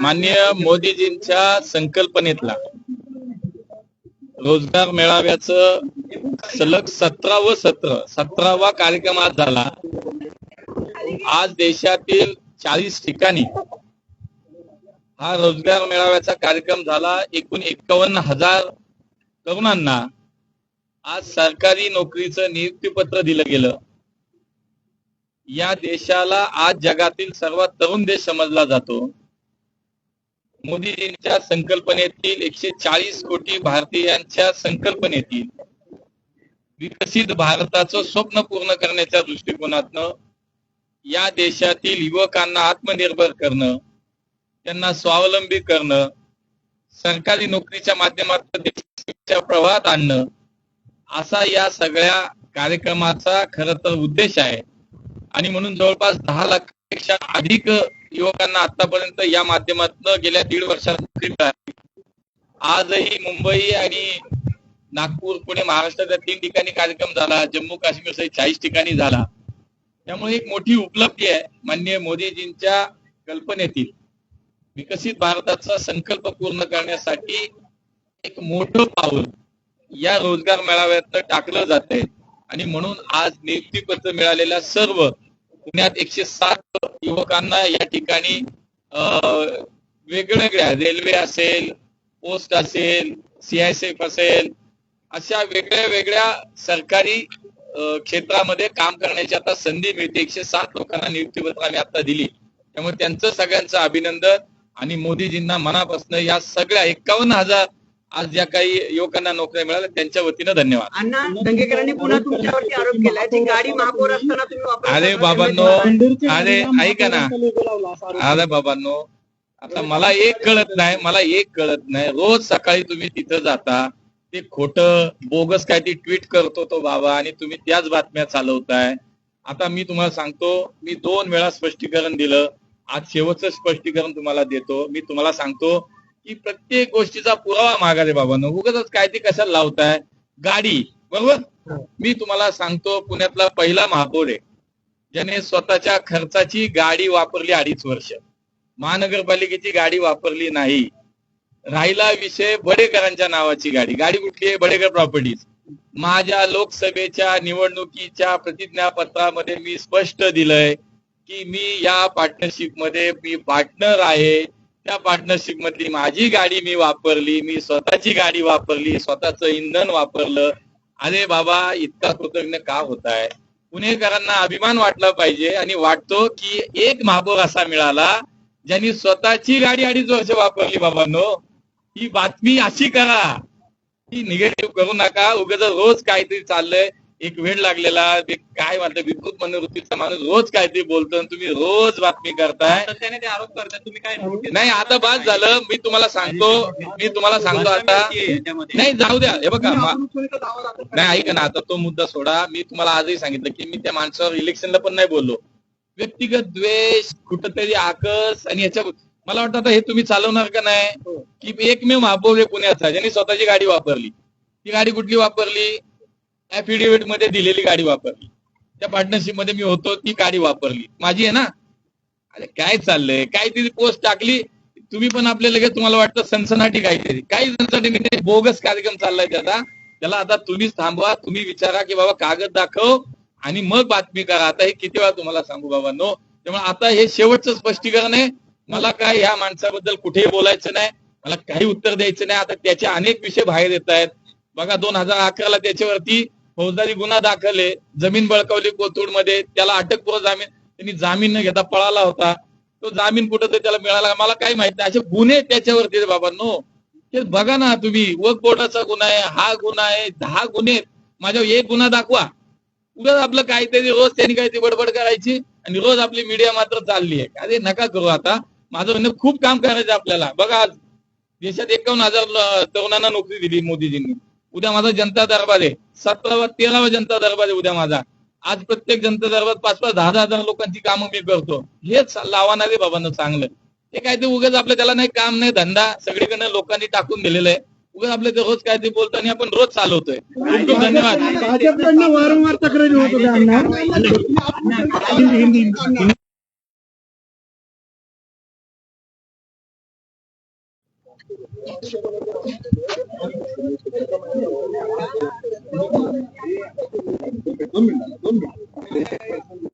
माननीय मोदीजींच्या संकल्पनेतला रोजगार मेळाव्याच सलग सतरावं सत्र सतरावा कार्यक्रम आज झाला. आज देशातील चाळीस ठिकाणी हा रोजगार मेळाव्याचा कार्यक्रम झाला. एकूण एकावन्न हजार तरुणांना आज सरकारी नोकरीचं नियुक्तीपत्र दिलं गेलं. या देशाला आज जगातील सर्वात तरुण देश समजला जातो. मोदीजींच्या संकल्पनेतील एकशे चाळीस कोटी भारतीयांच्या संकल्पनेतील विकसित भारताचं स्वप्न पूर्ण करण्याच्या दृष्टिकोनातनं या देशातील युवकांना आत्मनिर्भर करणं त्यांना स्वावलंबी करणं सरकारी नोकरीच्या माध्यमातून देशाच्या प्रवाहात आणणं असा या सगळ्या कार्यक्रमाचा खर तर उद्देश आहे. आणि म्हणून जवळपास दहा लाखापेक्षा अधिक युवकांना आतापर्यंत या माध्यमातून गेल्या दीड वर्षात नोकरी मिळाली. आजही मुंबई आणि नागपूर पुणे महाराष्ट्राच्या तीन ठिकाणी कार्यक्रम झाला. जम्मू काश्मीर सहित चाळीस ठिकाणी झाला. त्यामुळे एक मोठी उपलब्धी आहे माननीय मोदीजींच्या कल्पनेतील. विकसित भारताचा संकल्प पूर्ण करण्यासाठी एक मोठं पाऊल या रोजगार मेळाव्यात टाकलं जात आहे आणि म्हणून आज नियुक्तीपत्र मिळालेल्या सर्व पुण्यात एकशे सात युवकांना या ठिकाणी वेगवेगळ्या रेल्वे असेल पोस्ट असेल सीआयसीएफ असेल अशा वेगळ्या वेगळ्या सरकारी क्षेत्रामध्ये काम करण्याची आता संधी मिळते. एकशे सात लोकांना नियुक्तीपत्र आम्ही आता दिली. त्यामुळे त्यांचं सगळ्यांचं अभिनंदन आणि मोदीजींना मनापासून या सगळ्या एकावन्न हजार आज ज्या काही युवकांना नोकऱ्या मिळाल्या त्यांच्या वतीनं धन्यवाद. अण्णा दंगेकरांनी पुन्हा तुमच्यावरती आरोप केलाय ती गाडी महापौर असताना तुम्ही वापरत अरे. बाबांनो अरे ऐका ना. ना अरे बाबांनो आता मला एक कळत नाही मला एक कळत नाही. रोज सकाळी तुम्ही तिथं जाता ते खोट बोगस काय ती ट्विट करतो तो बाबा आणि तुम्ही त्याच बातम्या चालवताय. आता मी तुम्हाला सांगतो मी दोन वेळा स्पष्टीकरण दिलं आज शेवटचं स्पष्टीकरण तुम्हाला देतो. मी तुम्हाला सांगतो की प्रत्येक गोष्टीचा पुरावा मागा रे बाबांनो उगाच काय ते कशाला लावताय? गाडी. बरोबर? मी तुम्हाला सांगतो पुण्यातला पहिला महापौर आहे. ज्याने स्वतःच्या खर्चाची गाडी वापरली अडीच वर्ष. महानगरपालिकेची गाडी वापरली नाही. राहिला विषय बडेकरांच्या नावाची गाडी. गाडी कुठली आहे? बडेकर प्रॉपर्टीज. माझ्या लोकसभेच्या निवडणुकीच्या प्रतिज्ञापत्रामध्ये मी स्पष्ट दिलंय की मी या पार्टनरशिपमध्ये मी पार्टनर आहे. त्या पार्टनरशिप मधली माझी गाडी मी वापरली मी स्वतःची गाडी वापरली स्वतःच इंधन वापरलं. अरे बाबा इतका कृतज्ञ का होत आहे पुणेकरांना अभिमान वाटला पाहिजे आणि वाटतो की एक महापौर असा मिळाला ज्यांनी स्वतःची गाडी अडीच वर्ष वापरली बाबांनो. ही बातमी अशी करा. ही निगेटिव्ह करू नका. उगाच रोज काहीतरी चाललंय. एक वेळ लागलेला ते काय म्हणतात विकृत मनोवृत्तीचा माणूस रोज काहीतरी बोलतो आणि तुम्ही रोज बातमी करताय. त्याने ते आरोप करतात तुम्ही काय नाही आता बाद झालं मी तुम्हाला सांगतो मी तुम्हाला सांगतो आता. नाही जाऊ द्या हे बघा मा- नाही ऐका ना आता तो मुद्दा सोडा. मी तुम्हाला आजही सांगितलं की मी त्या माणसावर इलेक्शनला पण नाही बोललो. व्यक्तिगत द्वेष कुठंतरी आकस आणि याच्या मला वाटतं आता हे तुम्ही चालवणार का नाही? की एकमेव महापौर आहे पुण्याचा ज्यांनी स्वतःची गाडी वापरली. ती गाडी कुठली वापरली? ऍफिडेव्हिटमध्ये दिलेली गाडी वापरली. त्या पार्टनरशिपमध्ये मी होतो ती गाडी वापरली. माझी आहे ना? अरे काय चाललंय? काय ती पोस्ट टाकली? तुम्ही पण आपल्या लगेच तुम्हाला वाटतं सनसनाटी काहीतरी. काही सनसनाटी नाही बोगस कार्यक्रम चाललाय त्याचा. त्याला आता तुम्हीच थांबवा तुम्ही विचारा की बाबा कागद दाखव आणि मग बातमी करा. आता हे किती वेळा तुम्हाला सांगू बाबा नो त्यामुळे आता हे शेवटचं स्पष्टीकरण आहे. मला काय ह्या माणसाबद्दल कुठेही बोलायचं नाही. मला काही उत्तर द्यायचं नाही. आता त्याचे अनेक विषय बाहेर येत आहेत. बघा दोन हजार अकराला त्याच्यावरती फौजदारी गुन्हा दाखल आहे जमीन बळकावली कोथरूडमध्ये त्याला अटकपूर्व जामीन त्यांनी जामीन न घेता पळाला होता. तो जामीन कुठं तर त्याला मिळाला. मला काही माहीत नाही. असे गुन्हे त्याच्यावरती बाबांनो. बाबा नो ते बघा ना तुम्ही. वक बोर्डाचा गुन्हा आहे हा गुन्हा आहे दहा गुन्हे माझ्या एक गुन्हा दाखवा. उगाच आपलं काहीतरी रोज त्यांनी काहीतरी बडबड करायची आणि रोज आपली मीडिया मात्र चालली आहे. अरे नका करू आता. माझं म्हणणं खूप काम करायचं आपल्याला. बघा आज देशात एकावन्न हजार तरुणांना नोकरी दिली मोदीजींनी. उद्या माझा जनता दरबार आहे. सतरावा तेरावा जनता दरबार आहे उद्या माझा. आज प्रत्येक जनता दरबार पाच पाच दहा दहा हजार लोकांची कामं मी करतो. हेच लावणार आहे बाबांना चांगलं. ते काय ते उगाच आपलं त्याला नाही काम नाही धंदा सगळीकडनं लोकांनी टाकून दिलेलं आहे. उगाच आपलं ते रोज काय ते बोलतो आणि आपण रोज चालवतोय. खूप खूप धन्यवाद. भाजपकडनं वारंवार तक्रारी होतो दोन मिनिटाला दोन मिनिट